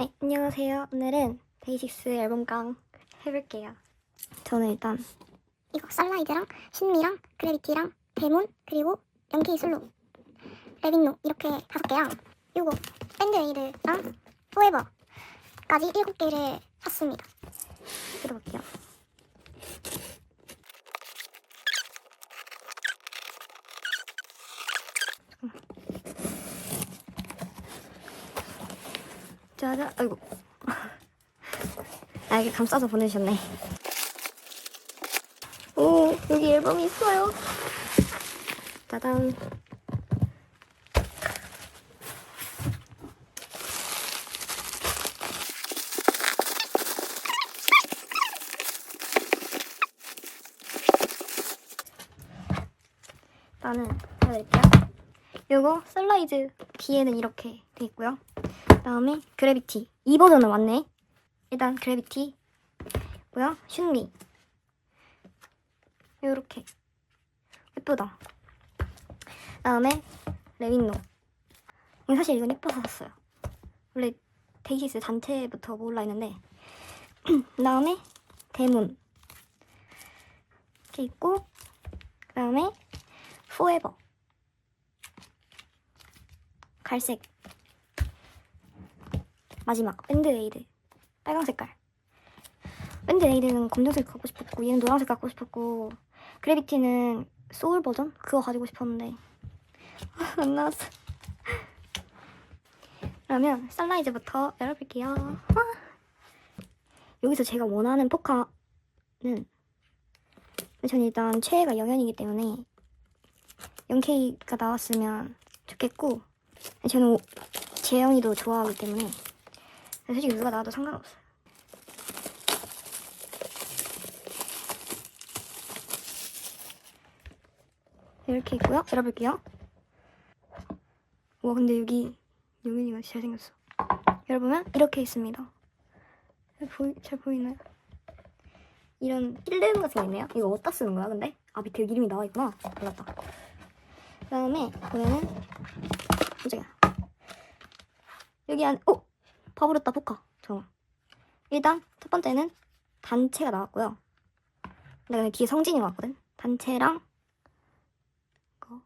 네, 안녕하세요. 오늘은 데이식스 앨범강 해볼게요. 저는 일단 이거 썰라이드랑 신미랑 그래비티랑 데몬 그리고 영케이 솔로 레빈노 이렇게 다섯 개랑 요거 밴드 에이드랑 포에버까지 일곱 개를 샀습니다. 들어볼게요. 짜잔, 아이고. 아, 이게 감싸서 보내주셨네. 오, 여기 앨범이 있어요. 짜잔. 나는 보여드릴게요. 요거 슬라이드 뒤에는 이렇게 돼 있고요. 그다음에 그래비티. 이 버전은 왔네. 일단 그래비티. 뭐야? 슌미 요렇게. 예쁘다. 그다음에 레빈노. 이거 사실 이건 예뻐서 샀어요. 원래 데이시스 단체부터 모을라 했는데. 그 다음에 데몬. 이렇게 있고 그 다음에 포에버. 갈색 마지막 밴드 에이드. 빨간 색깔. 밴드 에이드는 검정색 갖고 싶었고 얘는 노란색 갖고 싶었고 그래비티는 소울 버전? 그거 가지고 싶었는데. 안 나왔어. 그러면 선라이즈부터 열어볼게요. 와. 여기서 제가 원하는 포카는 저는 일단 최애가 영현이기 때문에 0K가 나왔으면 좋겠고 저는 오- 재영이도 좋아하기 때문에 솔직히 누가 나와도 상관없어요. 이렇게 있고요. 열어볼게요. 와 근데 여기 진짜 잘생겼어. 열어보면 이렇게 있습니다. 잘, 보이, 잘 보이나요? 이런 필름 같은 게 있네요. 이거 어디다 쓰는 거야 근데? 아 밑에 이름이 나와 있구나. 몰랐다. 그 다음에 보면은 깜짝이야 여기 안 어? 봐버렸다 포카 잠깐 일단 첫 번째는 단체가 나왔고요. 근데 뒤에 성진이 왔거든. 단체랑 이거.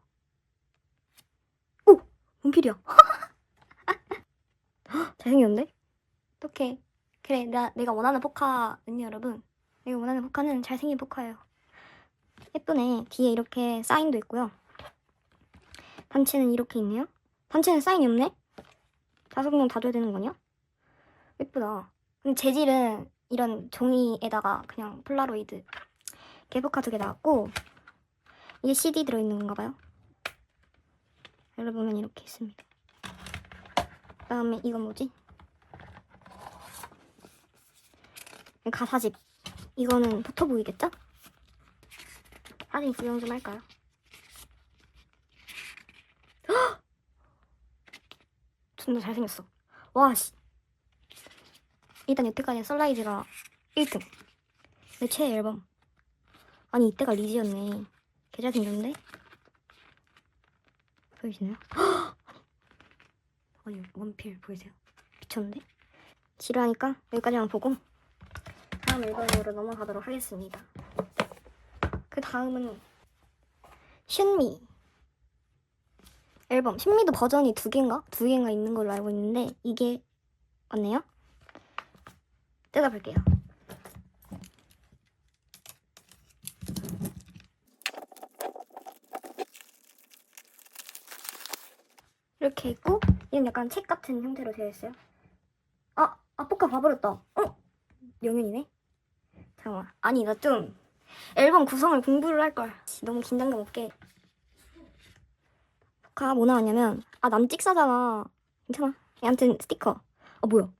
오! 문필이야. 잘생겼는데? 어떡해. 그래 나, 내가 원하는 포카는요 여러분. 내가 원하는 포카는 잘생긴 포카예요. 예쁘네. 뒤에 이렇게 사인도 있고요. 단체는 이렇게 있네요. 단체는 사인이 없네? 다섯 명 다 줘야 되는 거냐? 예쁘다. 근데 재질은 이런 종이에다가 그냥 폴라로이드 개보카 두 개 나왔고 이게 CD 들어있는 건가 봐요. 열어보면 이렇게 있습니다. 그 다음에 이건 뭐지? 가사집. 이거는 포토북이겠죠? 사진 구경 좀 할까요? 존나 잘생겼어. 와, 씨. 일단 여태까지 썰라이즈가 1등. 내 최애 앨범. 아니, 이때가 리즈였네. 개 잘생겼는데? 보이시나요? 아니, 원필 보이세요? 미쳤는데? 지루하니까 여기까지만 보고 다음 앨범으로 넘어가도록 하겠습니다. 그 다음은 슌미. 앨범 신미도 버전이 두 개인가? 두 개인가 있는 걸로 알고 있는데 이게 맞네요? 뜯어볼게요. 이렇게 있고 얘는 약간 책 같은 형태로 되어 있어요. 아, 아포카 봐버렸다. 어? 영현이네? 잠깐만. 아니 나 좀 앨범 구성을 공부를 할걸. 너무 긴장감 없게 가뭐 나왔냐면 아 남찍사잖아 괜찮아 아무튼 스티커 아 뭐야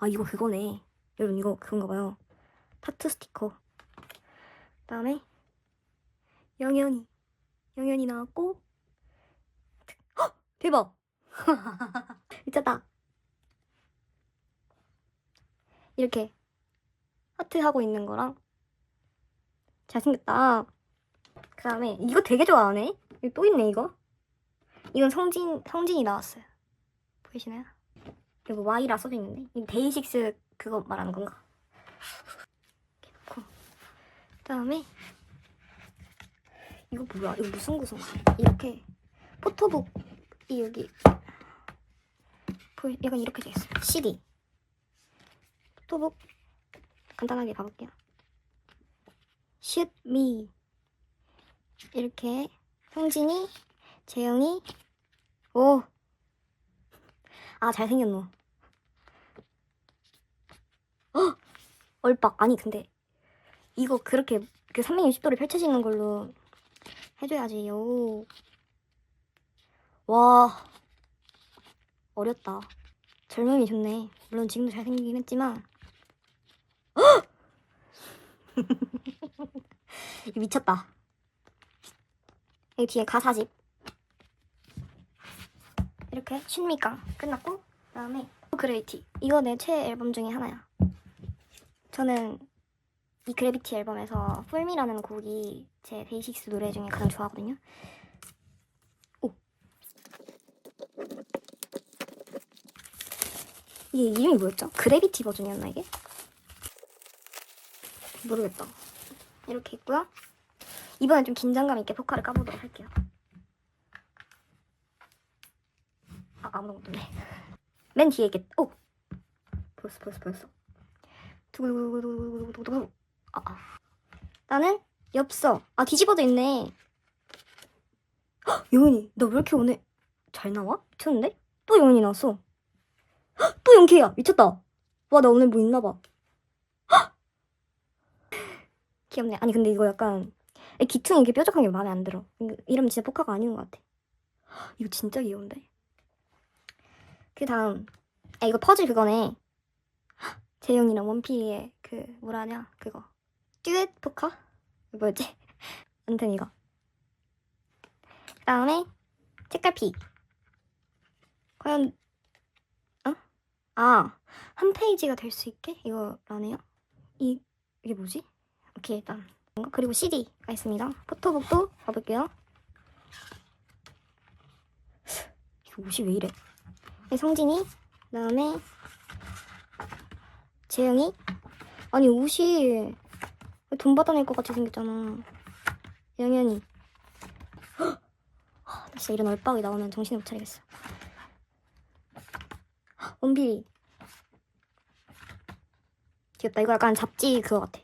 아 이거 그거네 여러분 이거 그건가 봐요. 타투 스티커. 그다음에 영현이. 영현이 나왔고 헉! 대박! 미쳤다. 이렇게 하트 하고 있는 거랑 잘생겼다. 그 다음에 이거 되게 좋아하네? 이거 또 있네 이거? 이건 성진 성진이 나왔어요. 보이시나요? 이거 Y라 써져 있는데 이 데이식스 그거 말하는 건가? 이렇게 놓고 그다음에 이거 뭐야? 이거 무슨 구성? 이렇게 포토북이 여기 보이 약간 이렇게 돼 있어요. CD 포토북 간단하게 가볼게요. Shoot me 이렇게 성진이 재영이 오 아 잘생겼노 헉! 얼빡. 아니 근데 이거 그렇게 그 360도를 펼쳐지는 걸로 해줘야지요. 와. 어렸다. 젊음이 좋네. 물론 지금도 잘생기긴 했지만. 미쳤다. 여기 뒤에 가사집. 이렇게 슌미깡 끝났고 그 다음에 그레이티. 이거 내 최애 앨범 중에 하나야 저는 이 그래비티 앨범에서 풀미라는 곡이 제 데이식스 노래 중에 가장 좋아하거든요 오 이게 이름이 뭐였죠? 그래비티 버전이었나 이게? 모르겠다 이렇게 있고요 이번엔 좀 긴장감 있게 포카를 까보도록 할게요 아, 아무것도 없네. 맨 뒤에 있겠, 오! 보였어, 보였어, 보였어. 아, 아. 나는 엽서. 아, 뒤집어져 있네. 헉, 영은이, 너 왜 이렇게 오늘 잘 나와? 미쳤는데? 또 영은이 나왔어. 헉, 또 영케야. 미쳤다. 와, 나 오늘 뭐 있나봐. 귀엽네. 아니, 근데 이거 약간, 이 기퉁이 이게 뾰족한 게 마음에 안 들어. 이러면 진짜 포카가 아닌 것 같아. 이거 진짜 귀여운데? 그 다음 아 이거 퍼즐 그거네 헉, 재영이랑 원피의 그 뭐라 하냐? 그거. 듀엣 포카? 뭐였지? 아무튼 이거. 그 다음에 책갈피. 과연 어? 아한 페이지가 될 수 있게 이거라네요? 이 이게 뭐지? 오케이 일단. 그리고 CD가 있습니다. 포토북도 봐볼게요. 이거 옷이 왜 이래? 네, 성진이. 그 다음에 재영이? 아니 옷이 돈 받아낼 것 같이 생겼잖아. 영현이 헉! 하, 나 진짜 이런 얼빡이 나오면 정신을 못 차리겠어. 헉, 원필이. 귀엽다. 이거 약간 잡지 그거 같아.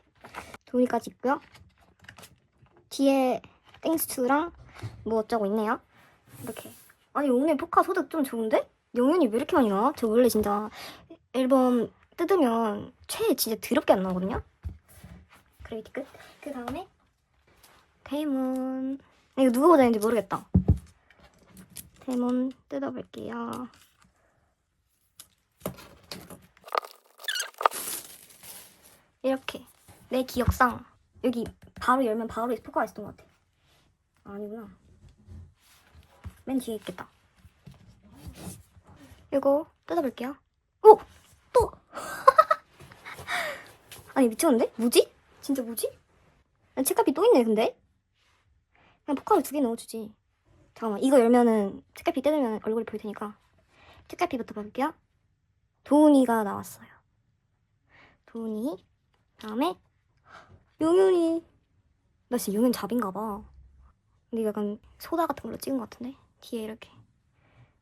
도니까지 있고요. 뒤에 땡스투랑 뭐 어쩌고 있네요. 이렇게. 아니 오늘 포카 소득 좀 좋은데? 영현이 왜 이렇게 많이 나와? 저 원래 진짜 앨범 뜯으면 최애 진짜 더럽게 안 나오거든요? 그레이티 끝. 그 다음에 데몬. 이거 누가 버전인지 모르겠다. 데몬 뜯어볼게요. 이렇게 내 기억상 여기 바로 열면 바로 포카가 있었던 것 같아. 아, 아니구나. 맨 뒤에 있겠다. 이거 뜯어볼게요. 오! 또! 아니 미쳤는데? 뭐지? 진짜 뭐지? 아니, 책값이 또 있네 근데? 그냥 포카를 두개 넣어주지. 잠깐만 이거 열면은 책값이 뜯으면 얼굴이 보일 테니까 책값이부터 볼게요. 도훈이가 나왔어요. 도훈이 다음에 용윤이 나 진짜 용윤 잡인가 봐. 근데 약간 소다 같은 걸로 찍은 것 같은데 뒤에 이렇게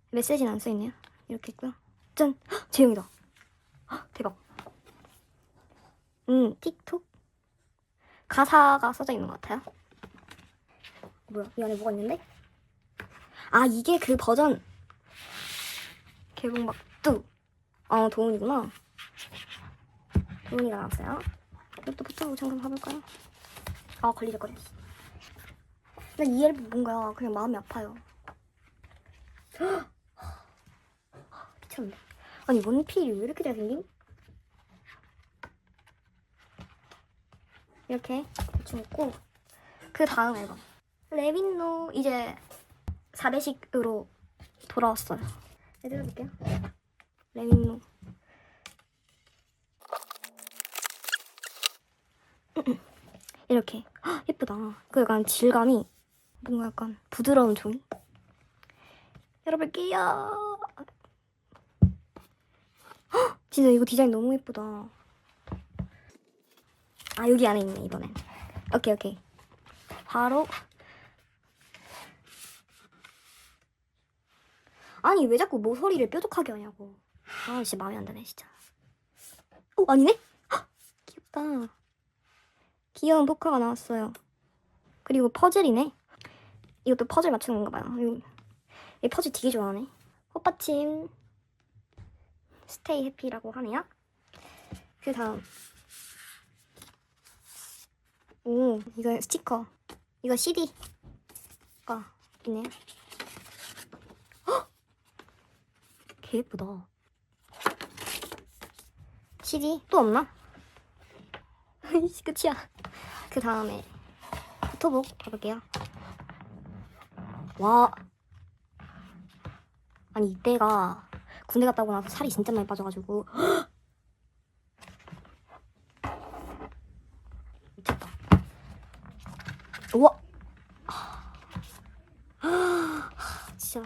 메시지는 안 써있네요. 이렇게 있고요. 짠! 헉, 재영이다. 헉, 대박. 음, 틱톡? 가사가 써져 있는 것 같아요. 뭐야, 이 안에 뭐가 있는데? 아, 이게 그 버전. 개봉 막두. 어, 도훈이구나. 도훈이가 나왔어요. 이것도 붙여보고 잠깐 봐볼까요? 아, 걸리적거렸어. 근데 이 앨범 뭔가 그냥 마음이 아파요. 미쳤네. 아니 원필이 왜 이렇게 잘생김? 이렇게 있고 그 다음 앨범 레빈노 이제 4대식으로 돌아왔어요. 네, 뜯어볼게요. 레빈노 이렇게 헉, 예쁘다. 그 약간 질감이 뭔가 약간 부드러운 종이. 열어볼게요. 진짜 이거 디자인 너무 예쁘다. 아 여기 안에 있네 이번엔. 오케이 오케이. 바로 아니 왜 자꾸 모서리를 뾰족하게 하냐고. 아 진짜 마음에 안 드네 진짜. 어 아니네? 헉, 귀엽다. 귀여운 포카가 나왔어요. 그리고 퍼즐이네. 이것도 퍼즐 맞추는 건가 봐요. 이, 이 퍼즐 되게 좋아하네. 꽃받침 스테이 해피라고 하네요. 그 다음 오 이거 스티커 이거 CD가 있네요. 헉! 개 예쁘다. CD 또 없나? 끝이야. 그 다음에 포토북 가볼게요. 와 아니 이때가 군대 갔다 오고 나서 살이 진짜 많이 빠져가지고 미쳤다. 우와. 진짜.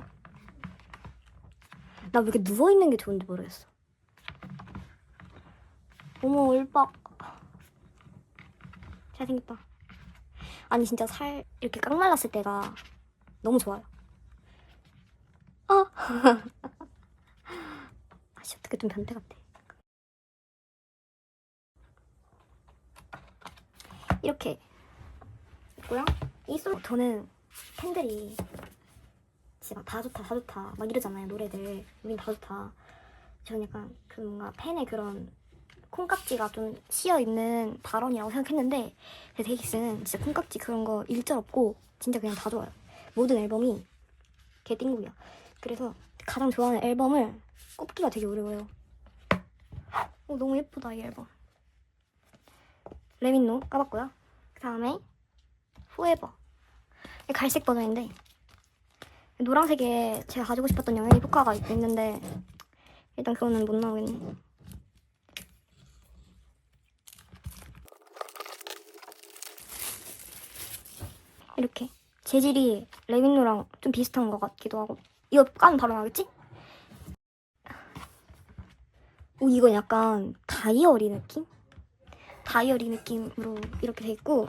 나 왜 이렇게 누워 있는 게 좋은지 모르겠어. 어머 얼박. 잘생겼다. 아니 진짜 살 이렇게 깡 말랐을 때가 너무 좋아요. 아. 아씨 어떻게 좀 변태 같아. 이렇게 있고요. 이 솔, 저는 팬들이 진짜 다 좋다, 다 좋다 막 이러잖아요 노래들. 우린 다 좋다. 저는 약간 그 뭔가 팬의 그런 콩깍지가 좀 씌어 있는 발언이라고 생각했는데 제 데이식스는 진짜 콩깍지 그런 거 일절 없고 진짜 그냥 다 좋아요. 모든 앨범이 개띵국이야. 그래서 가장 좋아하는 앨범을 꼽기가 되게 어려워요. 오, 너무 예쁘다 이 앨범. 레민노 까봤고요. 그 다음에 포에버 이 갈색 버전인데 노란색에 제가 가지고 싶었던 영양이 있- 있는데 일단 그거는 못 나오겠네. 이렇게 재질이 레민노랑 좀 비슷한 것 같기도 하고 이거 까면 바로 나오겠지? 오 이건 약간 다이어리 느낌? 다이어리 느낌으로 이렇게 돼 있고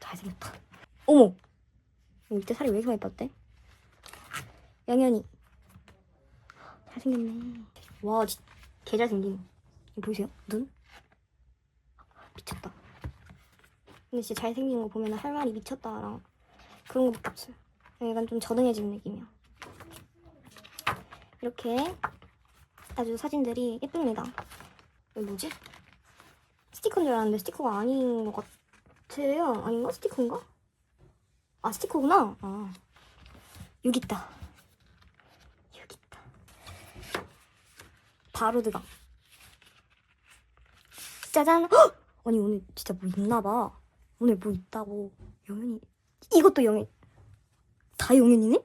잘생겼다 어머 이때 살이 왜 이렇게 많이 뺐대? 영현이 잘생겼네 와 진- 개 잘생긴 보이세요? 눈? 미쳤다 근데 진짜 잘생긴 거 보면 할 말이 미쳤다랑 그런 거밖에 없어요 약간 좀 저등해지는 느낌이야 이렇게 아주 사진들이 예쁩니다. 이거 뭐지? 스티커인 줄 알았는데 스티커가 아닌 것 같아요. 아닌가? 스티커인가? 아 스티커구나. 아 여기 있다. 여기 있다. 바로 들어가. 짜잔. 헉! 아니 오늘 진짜 뭐 있나봐. 오늘 뭐 있다고. 영현이 이것도 영현. 다 영현이네?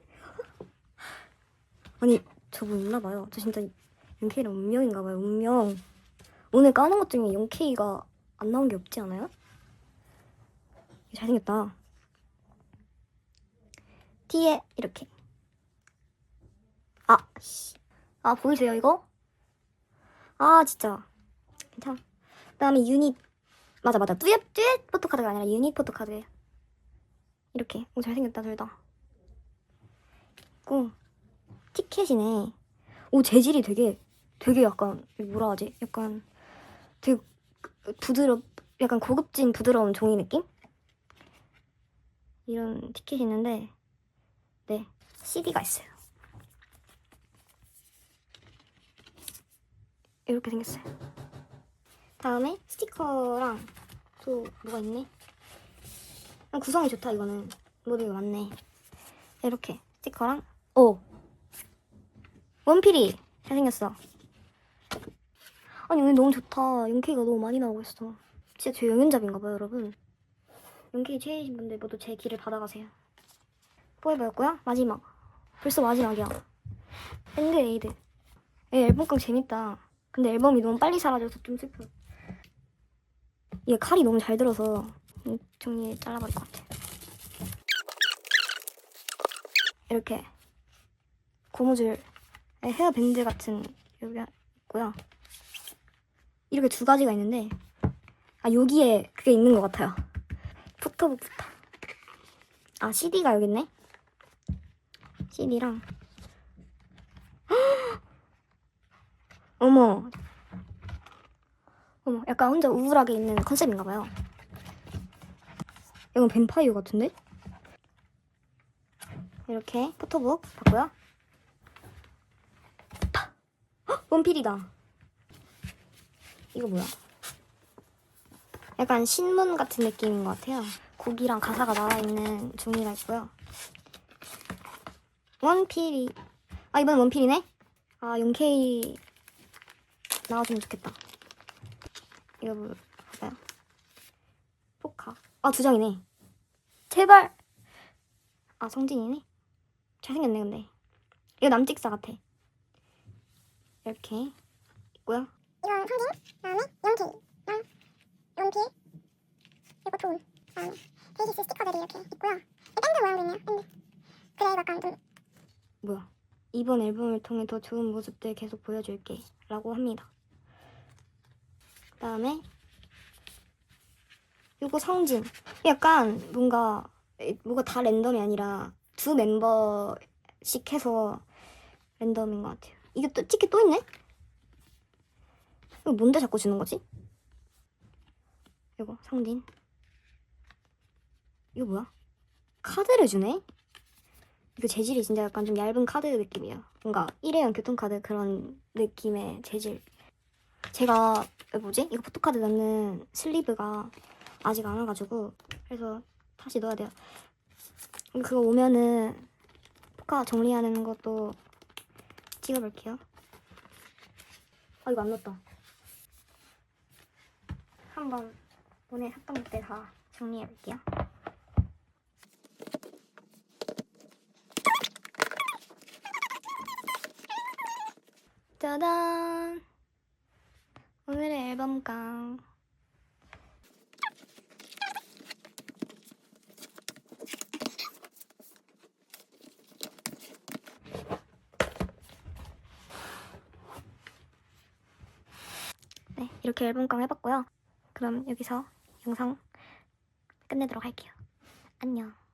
아니 저뭐 있나봐요. 저 진짜 용케이는 운명인가봐요. 운명. 오늘 까는 것 중에 용케이가 안 나온 게 없지 않아요? 잘생겼다. 뒤에 이렇게. 아, 씨. 아 보이세요 이거? 아 진짜 괜찮아. 그 다음에 유닛 맞아 맞아 듀엣 듀엣 포토카드가 아니라 유닛 포토카드예요. 이렇게 오 잘생겼다 둘 다. 있고 티켓이네. 오 재질이 되게 되게 약간 뭐라 하지? 약간 되게 부드럽 약간 고급진 부드러운 종이 느낌? 이런 티켓이 있는데 네 CD가 있어요. 이렇게 생겼어요. 다음에 스티커랑 또 뭐가 있네? 아, 구성이 좋다 이거는 모델이 많네. 이렇게 스티커랑 오 원필이 잘생겼어. 아니 오늘 너무 좋다. 용케이가 너무 많이 나오고 있어. 진짜 제 영연잡인가봐요 여러분. 용케이 최애이신 분들 모두 제 길을 받아가세요. 포에버였고요. 마지막. 벌써 마지막이야. 밴드 에이드. 애 앨범깡 재밌다. 근데 앨범이 너무 빨리 사라져서 좀 슬퍼. 얘 칼이 너무 잘 들어서 이 종이 잘라버릴 것 같아. 이렇게 고무줄 네, 헤어밴드 같은 여기 있고요. 이렇게 두 가지가 있는데 아 여기에 그게 있는 것 같아요. 포토북부터. 아 CD가 여기 있네. CD랑 어머 어머 약간 혼자 우울하게 있는 컨셉인가 봐요. 이건 뱀파이어 같은데? 이렇게 포토북! 헉, 원필이다. 이거 뭐야? 약간 신문 같은 느낌인 것 같아요. 곡이랑 가사가 나와 있는 종이가 있고요. 원필이 아 이번 원필이네? 아 용케이 나와주면 좋겠다. 이거 뭐 볼까요? 포카 아 두 장이네. 제발 아 성진이네. 잘생겼네 근데 이거 남직사 같아. 이렇게 있고요. 이건 성진, 다음에 영케이랑 용필, 그리고 돈, 다음에 데이지스 스티커들이 이렇게 있고요. 이 밴드 모양도 있네요. 밴드. 그래 약간 좀 뭐야? 이번 앨범을 통해 더 좋은 모습들 계속 보여줄게 라고 합니다. 그 다음에 이거 성진 약간 뭔가 뭐가 다 랜덤이 아니라 두 멤버씩 해서 랜덤인 것 같아요. 이게 또 티켓 또 있네? 이거 뭔데 자꾸 주는 거지? 이거 성진 이거 뭐야? 카드를 주네? 그 재질이 진짜 약간 좀 얇은 카드 느낌이에요. 뭔가 일회용 교통카드 그런 느낌의 재질. 제가 그 뭐지? 이거 포토카드 넣는 슬리브가 아직 안 와가지고 그래서 다시 넣어야 돼요. 그거 오면은 포카 정리하는 것도 찍어볼게요. 아 이거 안 넣었다. 한번 오늘 샀던 것들 다 정리해볼게요. 짜잔! 오늘의 앨범깡. 네, 이렇게 앨범깡 해봤고요. 그럼 여기서 영상 끝내도록 할게요. 안녕.